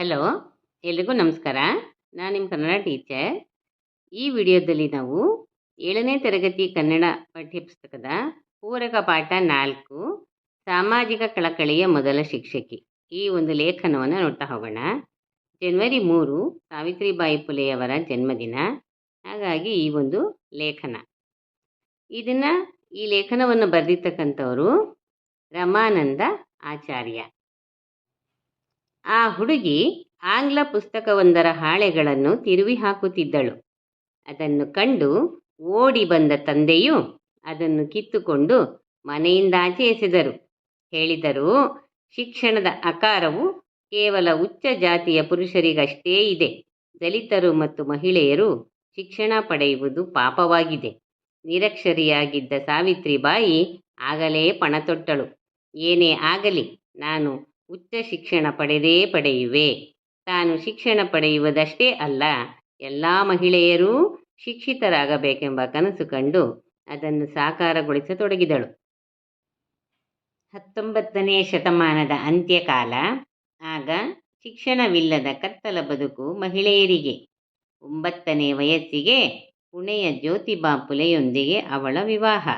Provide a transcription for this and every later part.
Hello ಎಲ್ರಿಗೂ ನಮಸ್ಕಾರ. ನಾನು ನಿಮ್ಮ ಕನ್ನಡ ಟೀಚರ್. ಈ ವಿಡಿಯೋದಲ್ಲಿ ನಾವು ಏಳನೇ ತರಗತಿ ಕನ್ನಡ ಪಠ್ಯಪುಸ್ತಕದ ಪೂರಕ ಪಾಠ ನಾಲ್ಕು, ಸಾಮಾಜಿಕ ಕಳಕಳಿಯ ಮೊದಲ ಶಿಕ್ಷಕಿ. ಈ ಒಂದು ಲೇಖನವನ್ನು ನೋಡ್ತಾ ಹೋಗೋಣ. ಜನವರಿ ಮೂರು, ಸಾವಿತ್ರಿಬಾಯಿ ಪುಲೆಯವರ ಜನ್ಮದಿನ. ಹಾಗಾಗಿ ಈ ಒಂದು ಲೇಖನ. ಇದನ್ನು ಈ ಲೇಖನವನ್ನು ಬರೆದಿರ್ತಕ್ಕಂಥವರು ರಮಾನಂದ ಆಚಾರ್ಯ. ಆ ಹುಡುಗಿ ಆಂಗ್ಲ ಪುಸ್ತಕವೊಂದರ ಹಾಳೆಗಳನ್ನು ತಿರುವಿ ಹಾಕುತ್ತಿದ್ದಳು. ಅದನ್ನು ಕಂಡು ಓಡಿ ಬಂದ ತಂದೆಯು ಅದನ್ನು ಕಿತ್ತುಕೊಂಡು ಮನೆಯಿಂದಾಚೆ ಎಸೆದರು. ಹೇಳಿದರು, ಶಿಕ್ಷಣದ ಅಕಾರವು ಕೇವಲ ಉಚ್ಚ ಜಾತಿಯ ಪುರುಷರಿಗಷ್ಟೇ ಇದೆ. ದಲಿತರು ಮತ್ತು ಮಹಿಳೆಯರು ಶಿಕ್ಷಣ ಪಡೆಯುವುದು ಪಾಪವಾಗಿದೆ. ನಿರಕ್ಷರಿಯಾಗಿದ್ದ ಸಾವಿತ್ರಿಬಾಯಿ ಆಗಲೇ ಪಣತೊಟ್ಟಳು. ಏನೇ ಆಗಲಿ, ನಾನು ಉಚ್ಚ ಶಿಕ್ಷಣ ಪಡೆದೇ ಪಡೆಯುವೆ. ತಾನು ಶಿಕ್ಷಣ ಪಡೆಯುವುದಷ್ಟೇ ಅಲ್ಲ, ಎಲ್ಲ ಮಹಿಳೆಯರೂ ಶಿಕ್ಷಿತರಾಗಬೇಕೆಂಬ ಕನಸು ಕಂಡು ಅದನ್ನು ಸಾಕಾರಗೊಳಿಸತೊಡಗಿದಳು. ಹತ್ತೊಂಬತ್ತನೇ ಶತಮಾನದ ಅಂತ್ಯಕಾಲ, ಆಗ ಶಿಕ್ಷಣವಿಲ್ಲದ ಕತ್ತಲ ಬದುಕು ಮಹಿಳೆಯರಿಗೆ, ಒಂಬತ್ತನೇ ವಯಸ್ಸಿಗೆ ಪುಣೆಯ ಜ್ಯೋತಿಬಾ ಪುಲೆಯೊಂದಿಗೆ ಅವಳ ವಿವಾಹ.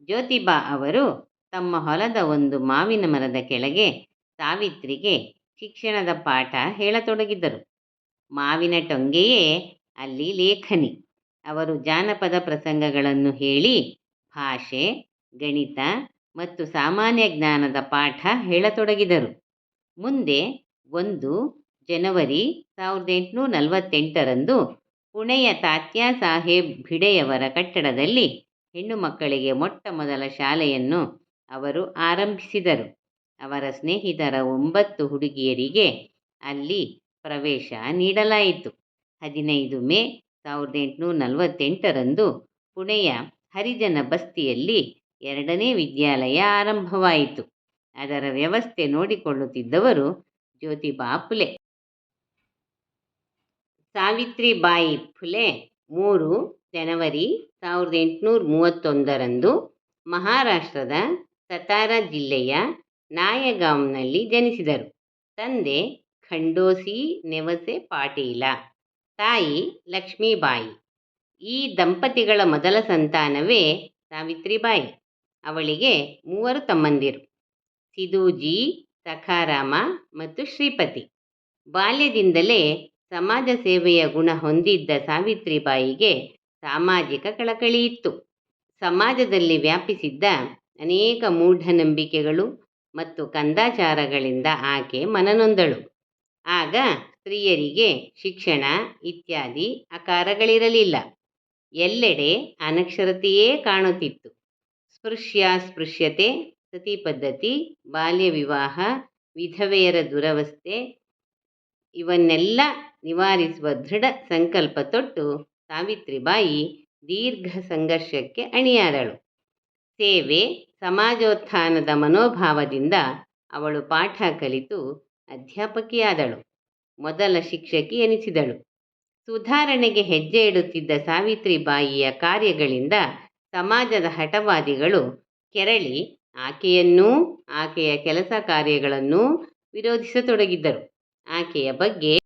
ಜ್ಯೋತಿಬಾ ಅವರು ತಮ್ಮ ಹೊಲದ ಒಂದು ಮಾವಿನ ಮರದ ಕೆಳಗೆ ಸಾವಿತ್ರಿಗೆ ಶಿಕ್ಷಣದ ಪಾಠ ಹೇಳತೊಡಗಿದರು. ಮಾವಿನ ಟೊಂಗೆಯೇ ಅಲ್ಲಿ ಲೇಖನಿ. ಅವರು ಜಾನಪದ ಪ್ರಸಂಗಗಳನ್ನು ಹೇಳಿ, ಭಾಷೆ, ಗಣಿತ ಮತ್ತು ಸಾಮಾನ್ಯ ಜ್ಞಾನದ ಪಾಠ ಹೇಳತೊಡಗಿದರು. ಮುಂದೆ ಒಂದು ಜನವರಿ ಸಾವಿರದ ಎಂಟುನೂರ ನಲವತ್ತೆಂಟರಂದು ಪುಣೆಯ ತಾತ್ಯಾ ಸಾಹೇಬ್ ಭಿಡೆಯವರ ಕಟ್ಟಡದಲ್ಲಿ ಹೆಣ್ಣು ಮಕ್ಕಳಿಗೆ ಮೊಟ್ಟ ಮೊದಲ ಶಾಲೆಯನ್ನು ಅವರು ಆರಂಭಿಸಿದರು. ಅವರ ಸ್ನೇಹಿತರ ಒಂಬತ್ತು ಹುಡುಗಿಯರಿಗೆ ಅಲ್ಲಿ ಪ್ರವೇಶ ನೀಡಲಾಯಿತು. ಹದಿನೈದು ಮೇ ಸಾವಿರದ ಎಂಟುನೂರ ನಲವತ್ತೆಂಟರಂದು ಪುಣೆಯ ಹರಿಜನ ಬಸ್ತಿಯಲ್ಲಿ ಎರಡನೇ ವಿದ್ಯಾಲಯ ಆರಂಭವಾಯಿತು. ಅದರ ವ್ಯವಸ್ಥೆ ನೋಡಿಕೊಳ್ಳುತ್ತಿದ್ದವರು ಜ್ಯೋತಿಬಾ ಫುಲೆ ಸಾವಿತ್ರಿಬಾಯಿ ಫುಲೆ ಮೂರು ಜನವರಿ ಸಾವಿರದ ಎಂಟುನೂರ ಮೂವತ್ತೊಂದರಂದು ಮಹಾರಾಷ್ಟ್ರದ ಸತಾರಾ ಜಿಲ್ಲೆಯ ನಾಯಗಾಂವ್ನಲ್ಲಿ ಜನಿಸಿದರು. ತಂದೆ ಖಂಡೋಸಿ ನೆವಸೆ ಪಾಟೀಲ, ತಾಯಿ ಲಕ್ಷ್ಮೀಬಾಯಿ. ಈ ದಂಪತಿಗಳ ಮೊದಲ ಸಂತಾನವೇ ಸಾವಿತ್ರಿಬಾಯಿ. ಅವಳಿಗೆ ಮೂವರು ತಮ್ಮಂದಿರು ಸಿದೂಜಿ ಸಖಾರಾಮ ಮತ್ತು ಶ್ರೀಪತಿ. ಬಾಲ್ಯದಿಂದಲೇ ಸಮಾಜ ಸೇವೆಯ ಗುಣ ಹೊಂದಿದ್ದ ಸಾವಿತ್ರಿಬಾಯಿಗೆ ಸಾಮಾಜಿಕ ಕಳಕಳಿಯಿತ್ತು ಸಮಾಜದಲ್ಲಿ ವ್ಯಾಪಿಸಿದ್ದ ಅನೇಕ ಮೂಢನಂಬಿಕೆಗಳು ಮತ್ತು ಕಂದಾಚಾರಗಳಿಂದ ಆಕೆ ಮನನೊಂದಳು. ಆಗ ಸ್ತ್ರೀಯರಿಗೆ ಶಿಕ್ಷಣ ಇತ್ಯಾದಿ ಆಕಾರಗಳಿರಲಿಲ್ಲ ಎಲ್ಲೆಡೆ ಅನಕ್ಷರತೆಯೇ ಕಾಣುತ್ತಿತ್ತು. ಸ್ಪೃಶ್ಯಾಸ್ಪೃಶ್ಯತೆ ಸತಿ ಪದ್ಧತಿ, ಬಾಲ್ಯ ವಿವಾಹ, ವಿಧವೆಯರ ದುರವಸ್ಥೆ ಇವನ್ನೆಲ್ಲ ನಿವಾರಿಸುವ ದೃಢ ಸಂಕಲ್ಪ ತೊಟ್ಟು ಸಾವಿತ್ರಿಬಾಯಿ ದೀರ್ಘ ಸಂಘರ್ಷಕ್ಕೆ ಅಣಿಯಾದಳು. ಸೇವೆ ಸಮಾಜೋತ್ಥಾನದ ಮನೋಭಾವದಿಂದ ಅವಳು ಪಾಠ ಕಲಿತು ಅಧ್ಯಾಪಕಿಯಾದಳು. ಮೊದಲ ಶಿಕ್ಷಕಿ ಎನಿಸಿದಳು. ಸುಧಾರಣೆಗೆ ಹೆಜ್ಜೆ ಇಡುತ್ತಿದ್ದ ಸಾವಿತ್ರಿಬಾಯಿಯ ಕಾರ್ಯಗಳಿಂದ ಸಮಾಜದ ಹಠವಾದಿಗಳು ಕೆರಳಿ ಆಕೆಯನ್ನೂ ಆಕೆಯ ಕೆಲಸ ಕಾರ್ಯಗಳನ್ನೂ ವಿರೋಧಿಸತೊಡಗಿದ್ದರು. ಆಕೆಯ ಬಗ್ಗೆ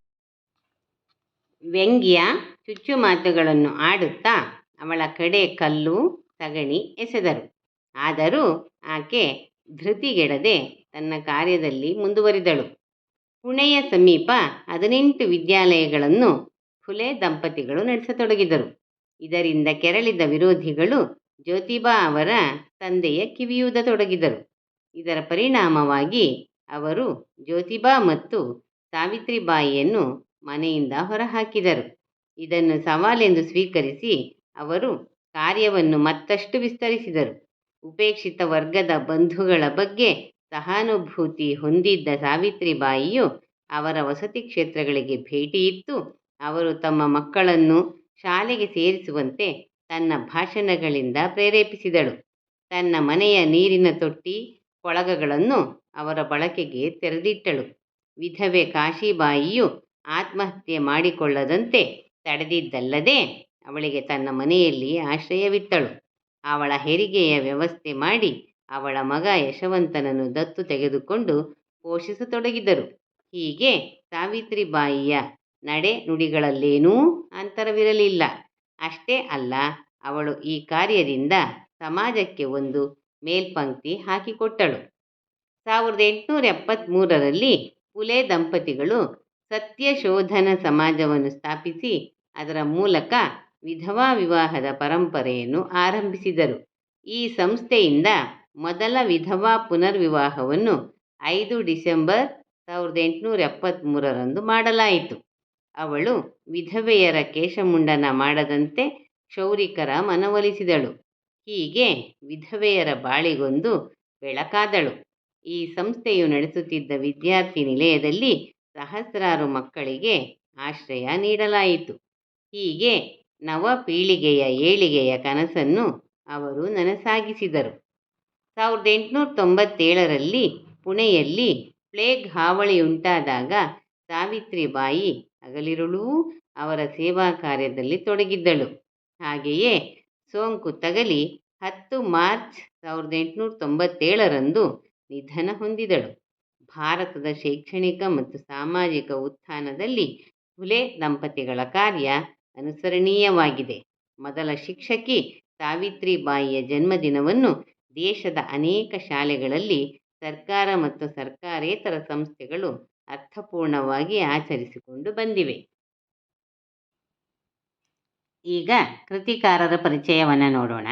ವ್ಯಂಗ್ಯ, ಚುಚ್ಚುಮಾತುಗಳನ್ನು ಆಡುತ್ತಾ ಅವಳ ಕಡೆ ಕಲ್ಲು, ಸಗಣಿ ಎಸೆದರು. ಆದರೂ ಆಕೆ ಧೃತಿಗೆಡದೆ ತನ್ನ ಕಾರ್ಯದಲ್ಲಿ ಮುಂದುವರಿದಳು. ಪುಣೆಯ ಸಮೀಪ ಹದಿನೆಂಟು ವಿದ್ಯಾಲಯಗಳನ್ನು ಫುಲೆ ದಂಪತಿಗಳು ನಡೆಸತೊಡಗಿದರು. ಇದರಿಂದ ಕೆರಳಿದ ವಿರೋಧಿಗಳು ಜ್ಯೋತಿಬಾ ಅವರ ತಂದೆಯ ಕಿವಿಯೂದತೊಡಗಿದರು. ಇದರ ಪರಿಣಾಮವಾಗಿ ಅವರು ಜ್ಯೋತಿಬಾ ಮತ್ತು ಸಾವಿತ್ರಿಬಾಯಿಯನ್ನು ಮನೆಯಿಂದ ಹೊರಹಾಕಿದರು. ಇದನ್ನು ಸವಾಲೆಂದು ಸ್ವೀಕರಿಸಿ ಅವರು ಕಾರ್ಯವನ್ನು ಮತ್ತಷ್ಟು ವಿಸ್ತರಿಸಿದರು. ಉಪೇಕ್ಷಿತ ವರ್ಗದ ಬಂಧುಗಳ ಬಗ್ಗೆ ಸಹಾನುಭೂತಿ ಹೊಂದಿದ್ದ ಸಾವಿತ್ರಿಬಾಯಿಯು ಅವರ ವಸತಿ ಕ್ಷೇತ್ರಗಳಿಗೆ ಭೇಟಿಯಿತ್ತು ಅವರು ತಮ್ಮ ಮಕ್ಕಳನ್ನು ಶಾಲೆಗೆ ಸೇರಿಸುವಂತೆ ತನ್ನ ಭಾಷಣಗಳಿಂದ ಪ್ರೇರೇಪಿಸಿದಳು. ತನ್ನ ಮನೆಯ ನೀರಿನ ತೊಟ್ಟಿ ಕೊಳಗಗಳನ್ನು ಅವರ ಬಳಕೆಗೆ ತೆರೆದಿಟ್ಟಳು. ವಿಧವೆ ಕಾಶಿಬಾಯಿಯು ಆತ್ಮಹತ್ಯೆ ಮಾಡಿಕೊಳ್ಳದಂತೆ ತಡೆದಿದ್ದಲ್ಲದೆ ಅವಳಿಗೆ ತನ್ನ ಮನೆಯಲ್ಲಿ ಆಶ್ರಯವಿತ್ತಳು. ಅವಳ ಹೆರಿಗೆಯ ವ್ಯವಸ್ಥೆ ಮಾಡಿ ಅವಳ ಮಗ ಯಶವಂತನನ್ನು ದತ್ತು ತೆಗೆದುಕೊಂಡು ಪೋಷಿಸತೊಡಗಿದರು. ಹೀಗೆ ಸಾವಿತ್ರಿಬಾಯಿಯ ನಡೆ ನುಡಿಗಳಲ್ಲೇನೂ ಅಂತರವಿರಲಿಲ್ಲ. ಅಷ್ಟೇ ಅಲ್ಲ, ಅವಳು ಈ ಕಾರ್ಯದಿಂದ ಸಮಾಜಕ್ಕೆ ಒಂದು ಮೇಲ್ಪಂಕ್ತಿ ಹಾಕಿಕೊಟ್ಟಳು. ಸಾವಿರದ ಎಂಟುನೂರ ಎಪ್ಪತ್ತ್ಮೂರರಲ್ಲಿ ಪುಲೆ ದಂಪತಿಗಳು ಸತ್ಯಶೋಧನ ಸಮಾಜವನ್ನು ಸ್ಥಾಪಿಸಿ ಅದರ ಮೂಲಕ ವಿಧವಾ ವಿವಾಹದ ಪರಂಪರೆಯನ್ನು ಆರಂಭಿಸಿದರು. ಈ ಸಂಸ್ಥೆಯಿಂದ ಮೊದಲ ವಿಧವಾ ಪುನರ್ವಿವಾಹವನ್ನು ಐದು ಡಿಸೆಂಬರ್ ಸಾವಿರದ ಎಂಟುನೂರ ಎಪ್ಪತ್ತ್ಮೂರರಂದು ಮಾಡಲಾಯಿತು. ಅವಳು ವಿಧವೆಯರ ಕೇಶಮುಂಡನ ಮಾಡದಂತೆ ಕ್ಷೌರಿಕರ ಮನವೊಲಿಸಿದಳು. ಹೀಗೆ ವಿಧವೆಯರ ಬಾಳಿಗೊಂದು ಬೆಳಕಾದಳು. ಈ ಸಂಸ್ಥೆಯು ನಡೆಸುತ್ತಿದ್ದ ವಿದ್ಯಾರ್ಥಿ ನಿಲಯದಲ್ಲಿ ಸಹಸ್ರಾರು ಮಕ್ಕಳಿಗೆ ಆಶ್ರಯ ನೀಡಲಾಯಿತು. ಹೀಗೆ ನವ ಪೀಳಿಗೆಯ ಏಳಿಗೆಯ ಕನಸನ್ನು ಅವರು ನನಸಾಗಿಸಿದರು. ಸಾವಿರದ ಎಂಟುನೂರ ತೊಂಬತ್ತೇಳರಲ್ಲಿ ಪುಣೆಯಲ್ಲಿ ಪ್ಲೇಗ್ ಹಾವಳಿಯುಂಟಾದಾಗ ಸಾವಿತ್ರಿಬಾಯಿ ಹಗಲಿರುಳೂ ಅವರ ಸೇವಾ ಕಾರ್ಯದಲ್ಲಿ ತೊಡಗಿದ್ದಳು. ಹಾಗೆಯೇ ಸೋಂಕು ತಗಲಿ ಹತ್ತು ಮಾರ್ಚ್ ಸಾವಿರದ ಎಂಟುನೂರ ತೊಂಬತ್ತೇಳರಂದು ನಿಧನ ಹೊಂದಿದಳು. ಭಾರತದ ಶೈಕ್ಷಣಿಕ ಮತ್ತು ಸಾಮಾಜಿಕ ಉತ್ಥಾನದಲ್ಲಿ ಫುಲೆ ದಂಪತಿಗಳ ಕಾರ್ಯ ಅನುಸರಣೀಯವಾಗಿದೆ. ಮೊದಲ ಶಿಕ್ಷಕಿ ಸಾವಿತ್ರಿಬಾಯಿಯ ಜನ್ಮದಿನವನ್ನು ದೇಶದ ಅನೇಕ ಶಾಲೆಗಳಲ್ಲಿ ಸರ್ಕಾರ ಮತ್ತು ಸರ್ಕಾರೇತರ ಸಂಸ್ಥೆಗಳು ಅರ್ಥಪೂರ್ಣವಾಗಿ ಆಚರಿಸಿಕೊಂಡು ಬಂದಿವೆ. ಈಗ ಕೃತಿಕಾರರ ಪರಿಚಯವನ್ನು ನೋಡೋಣ.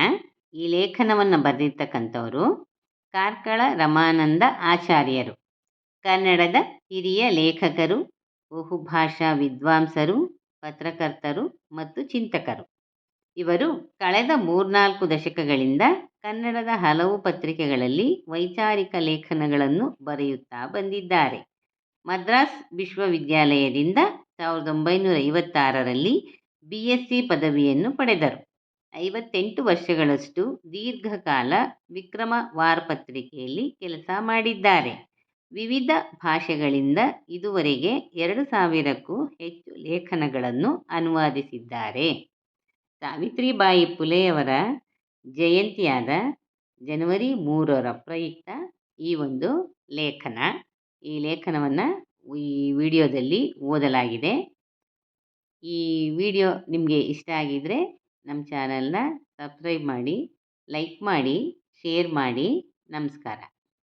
ಈ ಲೇಖನವನ್ನು ಬರೆದಿರ್ತಕ್ಕಂಥವರು ಕಾರ್ಕಳ ರಮಾನಂದ ಆಚಾರ್ಯರು. ಕನ್ನಡದ ಹಿರಿಯ ಲೇಖಕರು, ಬಹುಭಾಷಾ ವಿದ್ವಾಂಸರು ಪತ್ರಕರ್ತರು ಮತ್ತು ಚಿಂತಕರು. ಇವರು ಕಳೆದ ಮೂರ್ನಾಲ್ಕು ದಶಕಗಳಿಂದ ಕನ್ನಡದ ಹಲವು ಪತ್ರಿಕೆಗಳಲ್ಲಿ ವೈಚಾರಿಕ ಲೇಖನಗಳನ್ನು ಬರೆಯುತ್ತಾ ಬಂದಿದ್ದಾರೆ. ಮದ್ರಾಸ್ ವಿಶ್ವವಿದ್ಯಾಲಯದಿಂದ ಸಾವಿರದ ಒಂಬೈನೂರ ಐವತ್ತಾರರಲ್ಲಿ ಬಿ ಎಸ್ ಸಿ ಪದವಿಯನ್ನು ಪಡೆದರು. ಐವತ್ತೆಂಟು ವರ್ಷಗಳಷ್ಟು ದೀರ್ಘಕಾಲ ವಿಕ್ರಮ ವಾರ್ ಪತ್ರಿಕೆಯಲ್ಲಿ ಕೆಲಸ ಮಾಡಿದ್ದಾರೆ. ವಿವಿಧ ಭಾಷೆಗಳಿಂದ ಇದುವರೆಗೆ ಎರಡು ಸಾವಿರಕ್ಕೂ ಹೆಚ್ಚು ಲೇಖನಗಳನ್ನು ಅನುವಾದಿಸಿದ್ದಾರೆ. ಸಾವಿತ್ರಿಬಾಯಿ ಫುಲೆಯವರ ಜಯಂತಿಯಾದ ಜನವರಿ ಮೂರರ ಪ್ರಯುಕ್ತ ಈ ಒಂದು ಲೇಖನ. ಈ ಲೇಖನವನ್ನು ಈ ವಿಡಿಯೋದಲ್ಲಿ ಓದಲಾಗಿದೆ. ಈ ವಿಡಿಯೋ ನಿಮಗೆ ಇಷ್ಟ ಆಗಿದ್ದರೆ ನಮ್ಮ ಚಾನಲ್ನ ಸಬ್ಸ್ಕ್ರೈಬ್ ಮಾಡಿ, ಲೈಕ್ ಮಾಡಿ, ಶೇರ್ ಮಾಡಿ. ನಮಸ್ಕಾರ.